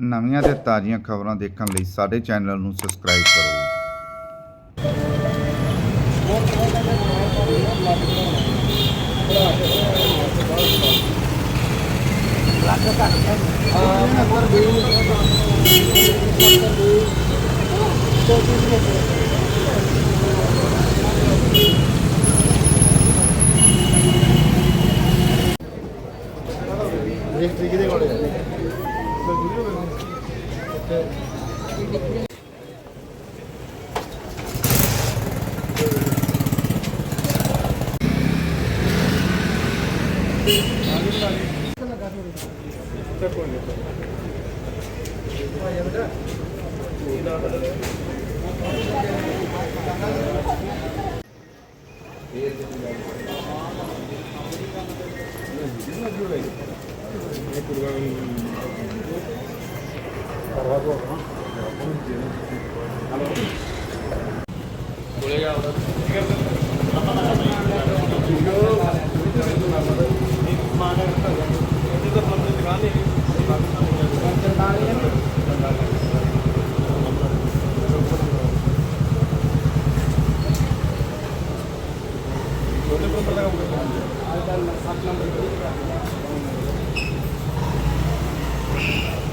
ਨਵੀਆਂ ਤੇ ਤਾਜ਼ੀਆਂ ਖਬਰਾਂ ਦੇਖਣ ਲਈ ਸਾਡੇ ਚੈਨਲ ਨੂੰ ਸਬਸਕ੍ਰਾਈਬ ਕਰੋ। ਰਜਿਸਟਰੀ ਕਿਹਦੇ ਕੋਲ ਹੈ ఇప్పుడు ਸੱਤ ਨੰਬਰ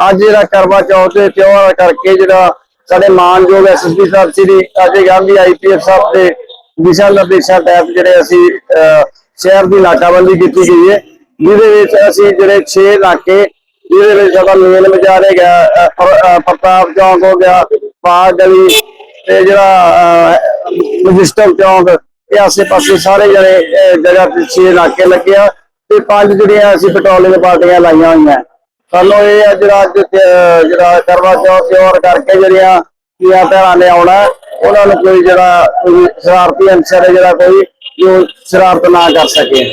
ਅੱਜ ਜਿਹੜਾ ਕਰਵਾ ਚੌਥ ਦੇ ਤਿਉਹਾਰ ਕਰਕੇ ਜਿਹੜਾ ਸਾਡੇ ਮਾਨਯੋਗ ਐਸਐਸਪੀ ਸਾਹਿਬ ਸ੍ਰੀ ਅਜੇ ਗਾਂਧੀ ਆਈਪੀਐਸ ਸਾਹਿਬ ਦੇ ਦਿਸ਼ਾ ਨਿਰਦੇਸ਼ਾਂ ਤਹਿਤ ਜਿਹੜੇ ਅਸੀਂ ਸ਼ਹਿਰ ਦੀ ਨਾਕਾਬੰਦੀ ਕੀਤੀ ਗਈ ਹੈ। ਜਿਹਦੇ ਵਿੱਚ ਅਸੀਂ ਜਿਹੜੇ 6 ਇਲਾਕੇ, ਜਿਹਦੇ ਵਿੱਚ ਸਾਡਾ ਮੇਨ ਬਾਜ਼ਾਰ ਹੈਗਾ ਪ੍ਰਤਾਪ ਚੌਂਕ ਹੋ ਗਿਆ ਪਾਕ ਗਲੀ ਤੇ ਜਿਹੜਾ ਮਜਿਸਟਰ ਚੌਂਕ ਇਹ ਆਸੇ ਪਾਸੇ ਸਾਰੇ ਜਿਹੜੇ ਜਗ੍ਹਾ ਤੇ 6 ਇਲਾਕੇ ਲੱਗੇ ਆ ਤੇ ਪੰਜ ਜਿਹੜੀਆਂ ਅਸੀਂ ਪੈਟਰੋਲਿੰਗ ਪਾਰਟੀਆਂ ਲਾਈਆਂ ਹੋਈਆਂ। ਸਾਨੂੰ ਇਹ ਆ ਜਿਹੜਾ ਅੱਜ ਜਿਹੜਾ ਕਰਵਾ ਚੌਥ ਤਿਉਹਾਰ ਕਰਕੇ ਜਿਹੜੀਆਂ ਕੀਆਂ ਭੈਣਾਂ ਨੇ ਆਉਣਾ, ਉਹਨਾਂ ਨੂੰ ਕੋਈ ਜਿਹੜਾ, ਕੋਈ ਸ਼ਰਾਰਤੀ ਅਨਸਰ ਹੈ ਜਿਹੜਾ ਕੋਈ, ਜੋ ਸ਼ਰਾਰਤ ਨਾ ਕਰ ਸਕੇ।